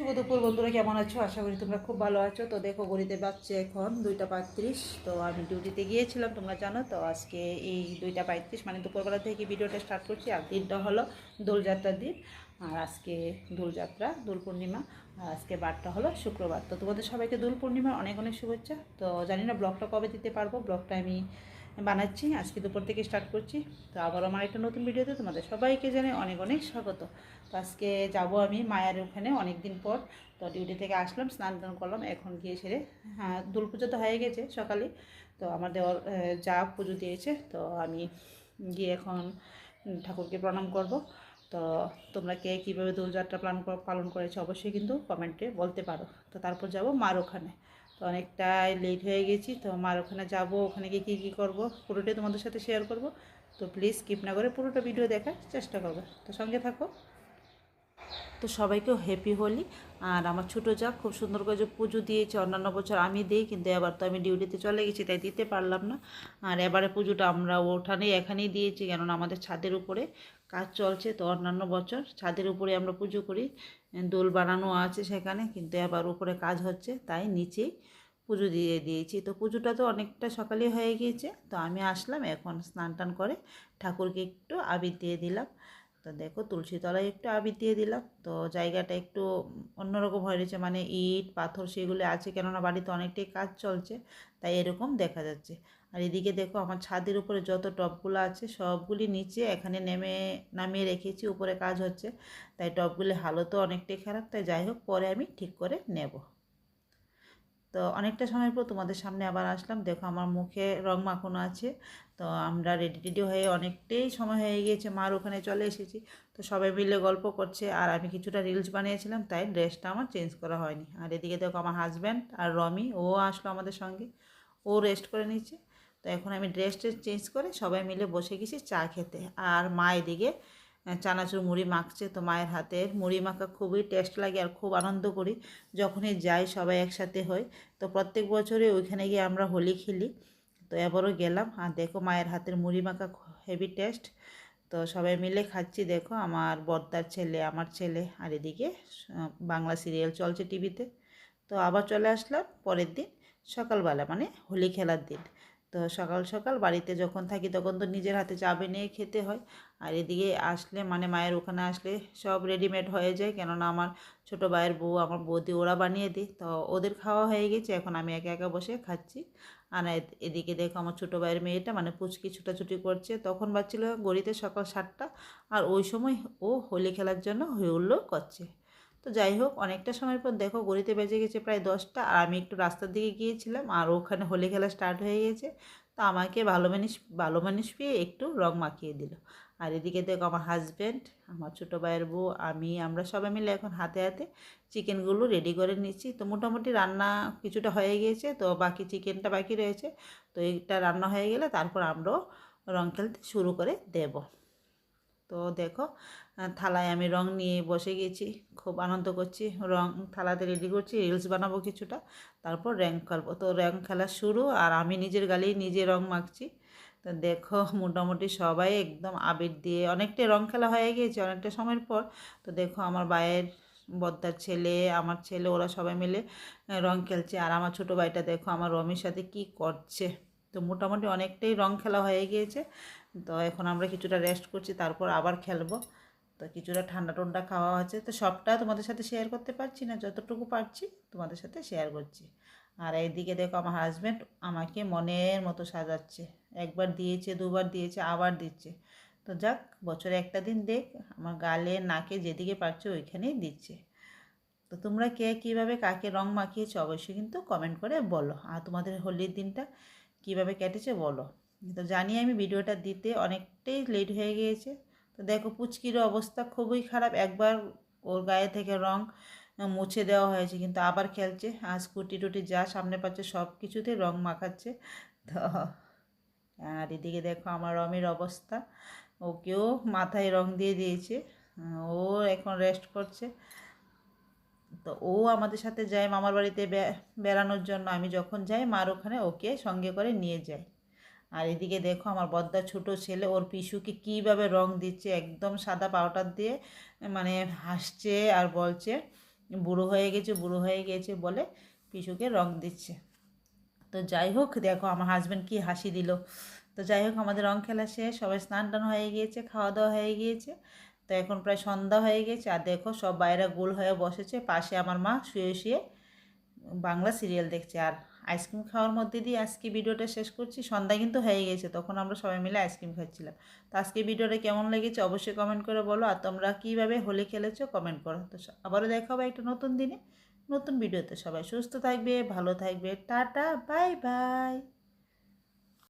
শুভ দুপুর, বন্ধুরা, কেমন আছো? আশা করি তোমরা খুব ভালো আছো। তো দেখো গড়িতে বাজছে এখন দুইটা পঁয়ত্রিশ। তো আমি ডিউটিতে গিয়েছিলাম, তোমরা জানো। তো আজকে এই দুইটা পঁয়ত্রিশ মানে দুপুরবেলা থেকে ভিডিওটা স্টার্ট করছি, আর দিনটা হলো দোলযাত্রার দিন। আর আজকে দোলযাত্রা, দোল পূর্ণিমা, আর আজকে বারটা হলো শুক্রবার। তো তোমাদের সবাইকে দোল পূর্ণিমার অনেক অনেক শুভেচ্ছা। তো জানি না, ব্লগটা কবে দিতে পারব। ব্লগটা আমি বানাচ্ছি, আজকে দুপুর থেকে স্টার্ট করছি। তো আবার আমার একটা নতুন ভিডিওতে তোমাদের সবাইকে জানে অনেক অনেক স্বাগত। তো আজকে যাব আমি মায়ের ওখানে অনেক দিন পর। তো ডিউটি থেকে আসলাম, স্নান টান করলাম, এখন গিয়ে সেরে হ্যাঁ দুল পুজো তো হয়ে গেছে সকালে। তো আমার দেওয়ার যা পুজো দিয়েছে, তো আমি গিয়ে এখন ঠাকুরকে প্রণাম করব। তো তোমরা কে কীভাবে দোলযাত্রা প্ল্যান পালন করেছ অবশ্যই কিন্তু কমেন্টে বলতে পারো। তো তারপর যাব মার ওখানে। তো অনেকটাই লেট হয়ে গেছি। তো মার ওখানে যাব, ওখানে গিয়ে কী কী করব? পুরোটাই তোমাদের সাথে শেয়ার করব। তো প্লিজ স্কিপ না করে পুরোটা ভিডিও দেখার চেষ্টা করবে। তো সঙ্গে থাকো। তো সবাইকেও হ্যাপি হোলি। আর আমার ছোটো যা খুব সুন্দর করে যে পুজো দিয়েছে, অন্যান্য বছর আমি দিই, কিন্তু এবার তো আমি ডিউটিতে চলে গেছি, তাই দিতে পারলাম না। আর এবারে পুজোটা আমরা ওঠানে এখানেই দিয়েছি, কেননা আমাদের ছাদের উপরে কাজ চলছে তো অন্যান্য বছর। ছাদের উপরে আমরা পুজো করি। দোল বানানো আছে সেখানে, কিন্তু আবার উপরে কাজ হচ্ছে, তাই নিচেই পুজো দিয়ে দিয়েছি। তো পুজোটা তো অনেকটা সকালে হয়ে গিয়েছে, তো আমি আসলাম, এখন স্নান টান করে ঠাকুরকে একটু আবির দিয়ে দিলাম। তো দেখো তুলসী তলায় একটু আবির দিয়ে দিলাম। তো জায়গাটা একটু অন্যরকম হয়ে রয়েছে মানে ইট, পাথর সেগুলো আছে, কেননা বাড়িতে অনেকটাই কাজ চলছে, তাই এরকম দেখা যাচ্ছে। আর এদিকে দেখো আমার ছাদের উপরে যত টবগুলো আছে, সবগুলি নিচে এখানে নেমে, নামিয়ে রেখেছি, উপরে কাজ হচ্ছে। তাই টবগুলি হালতও অনেকটাই খারাপ, তাই যাই হোক পরে আমি ঠিক করে নেব। তো অনেকটা সময় পর তোমাদের সামনে আবার আসলাম। দেখো আমার মুখে রং মাখানো আছে। তো আমরা রেডি টেডি হয়ে অনেকটাই সময় হয়ে গিয়েছে। মার ওখানে চলে এসেছি। তো সবাই মিলে গল্প করছে। আর আমি কিছুটা রিলস বানিয়েছিলাম, তাই ড্রেসটা আমার চেঞ্জ করা হয়নি। আর এদিকে দেখো আমার হাজব্যান্ড আর রমি, ও আসলো আমাদের সঙ্গে। ও রেস্ট করে নিচ্ছে। তো এখন আমি ড্রেস ড্রেসটা চেঞ্জ করে সবাই মিলে বসে গেছি চা খেতে। আর মা এদিকে চানাচুর মুড়ি মাখছে তো মায়ের হাতের। মুড়ি মাখা খুবই টেস্ট লাগে আর খুব আনন্দ করি। যখনই যাই সবাই একসাথে হই। তো প্রত্যেক বছরে ওইখানে গিয়ে আমরা হোলি খেলি। তো এবারও গেলাম। আর দেখো মায়ের হাতের মুড়ি মাখা হেভি টেস্ট তো সবাই মিলে খাচ্ছি দেখো আমার বর্দার ছেলে, আমার ছেলে। আর এদিকে বাংলা সিরিয়াল চলছে টিভিতে তো আবার চলে আসলাম পরের দিন, সকালবেলা মানে হোলি খেলার দিন। তো সকাল সকাল বাড়িতে যখন থাকি তখন তো নিজের হাতে চা বানিয়ে খেতে হয়। আর এদিকে আসলে মানে মায়ের ওখানে আসলে সব রেডিমেড হয়ে যায়। কেননা আমার ছোটো ভাইয়ের বউ, আমার বৌদি ওরা বানিয়ে দিই তো ওদের খাওয়া হয়ে গেছে। এখন আমি একা একা বসে খাচ্ছি। আর এদিকে দেখো আমার ছোটো ভাইয়ের মেয়েটা মানে পুচকি ছুটাছুটি করছে। তখন বাজছিল গড়িতে সকাল সাতটা। আর ওই সময় ও হোলি খেলার জন্য হইহুল্লো করছে। তো যাই হোক, অনেকটা সময় পর দেখো গড়িতে বেজে গেছে প্রায় দশটা আর আমি একটু রাস্তার দিকে গিয়েছিলাম আর ওখানে হোলি খেলা স্টার্ট হয়ে গেছে। তো আমাকে ভালো মানুষ ভালো মানুষ পেয়ে একটু রং মাখিয়ে দিল। আর এদিকে দেখো আমার হাজব্যান্ড আমার ছোটো ভাইয়ের বউ, আমি, আমরা সবাই মিলে এখন হাতে হাতে চিকেনগুলো রেডি করে নিচ্ছি। তো মোটামুটি রান্না কিছুটা হয়ে গিয়েছে, তো বাকি চিকেনটা বাকি রয়েছে। তো এইটা রান্না হয়ে গেলে তারপর আমরাও রং খেলতে শুরু করে দেব। তো দেখো থালায় আমি রং নিয়ে বসে গেছি, খুব আনন্দ করছি। রং থালাতে রেডি করছি রিলস বানাবো কিছুটা, তারপর র্যাঙ্ক খেলব তো র্যাঙ্ক খেলা শুরু আর আমি নিজের গালেই নিজে রং মাখছি। তো দেখো, মোটামুটি সবাই একদম আবির দিয়ে অনেকটা রং খেলা হয়ে গিয়েছে অনেকটা সময়ের পর। তো দেখো, আমার ভাইয়ের, বদ্দার ছেলে, আমার ছেলে, ওরা সবাই মিলে রং খেলছে। আর আমার ছোটো ভাইটা দেখো, আমার রমির সাথে কি করছে। তো মোটামুটি অনেকটাই রং খেলা হয়ে গিয়েছে। তো এখন আমরা কিছুটা রেস্ট করছি, তারপর আবার খেলব। তো কিছুটা ঠান্ডা টন্ডা খাওয়া হচ্ছে তো সবটা তোমাদের সাথে শেয়ার করতে পারছি না, যতটুকু পারছি তোমাদের সাথে শেয়ার করছি। আর এইদিকে দেখো আমার হাজব্যান্ড আমাকে মনের মতো সাজাচ্ছে। একবার দিয়েছে, দুবার দিয়েছে, আবার দিচ্ছে। তো যাক, বছরে একটা দিন দেখ, আমার গালে, নাকে যেদিকে পারছে ওইখানেই দিচ্ছে। তো তোমরা কে কীভাবে কাকে রং মাখিয়েছো অবশ্যই কিন্তু কমেন্ট করে বলো। আর তোমাদের হোলির দিনটা কীভাবে কেটেছে বলো। তো জানি আমি ভিডিওটা দিতে অনেকটাই লেট হয়ে গিয়েছে। তো দেখো পুচকির অবস্থা খুবই খারাপ। একবার ওর গায়ে থেকে রং মুছে দেওয়া হয়েছে, কিন্তু আবার খেলছে। আর স্কুটি টুটি যা সামনে পাচ্ছে সব কিছুতে রং মাখাচ্ছে। তো, আর এদিকে দেখো আমার রমের অবস্থা। ওকেও মাথায় রং দিয়ে দিয়েছে। ও এখন রেস্ট করছে। তো ও আমাদের সাথে যায় মামার বাড়িতে বেড়ানোর জন্য। আমি যখন যাই মার ওখানে, ওকে সঙ্গে করে নিয়ে যাই। আর এদিকে দেখো আমার বদ্দার ছোট ছেলে, ওর পিসুকে কীভাবে রং দিচ্ছে, একদম সাদা পাউডার দিয়ে মানে হাসছে আর বলছে, বুড়ো হয়ে গেছে, বুড়ো হয়ে গেছে বলে পিসুকে রং দিচ্ছে। তো যাই হোক, দেখো আমার হাজব্যান্ড কি হাসি দিল। তো যাই হোক, আমাদের রং খেলা শেষ, সবাই স্নান টান হয়ে গিয়েছে, খাওয়া দাওয়া হয়ে গিয়েছে। তো এখন প্রায় সন্ধ্যা হয়ে গেছে, আর দেখো সব বাইরে গোল হয়ে বসেছে, পাশে আমার মা শুয়ে শুয়ে বাংলা সিরিয়াল দেখছে, আর আইসক্রিম খাওয়ার মধ্যে দিয়ে আজকে ভিডিওটা শেষ করছি। সন্ধ্যা কিন্তু হয়ে গেছে, তখন আমরা সবাই মিলে আইসক্রিম খাচ্ছিলাম। তো আজকে ভিডিওটা কেমন লেগেছে অবশ্যই কমেন্ট করে বলো, আর তোমরা কীভাবে হোলি খেলেছো কমেন্ট করো। তো আবারও দেখা হবে একটা নতুন দিনে, নতুন ভিডিওতে। সবাই সুস্থ থাকবে, ভালো থাকবে। Tata bye bye